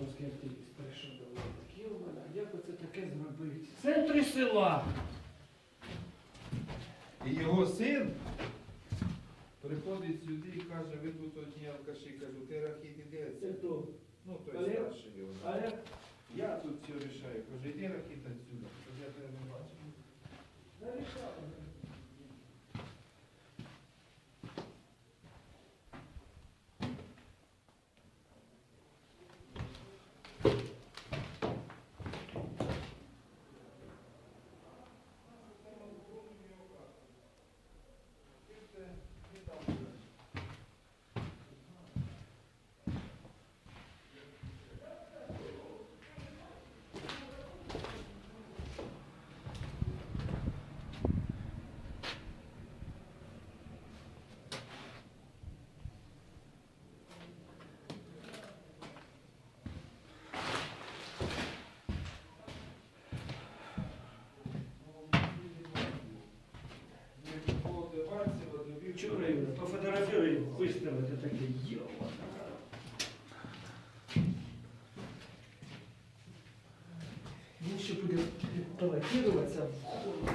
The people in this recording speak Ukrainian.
Мозки активіст прийшов до влади Києва. Як оце таке зробити? В центрі села. І його син приходить сюди і каже, ви тут одні алкаші, кажу, ти рахіт іде. Це то. Ну, той старший його. Але Я тут все рішаю. Кажу, іди рахіт отсюда. Чура Юра, пофотографируй, это такие йо. Він будет буде балотіруватися в холод.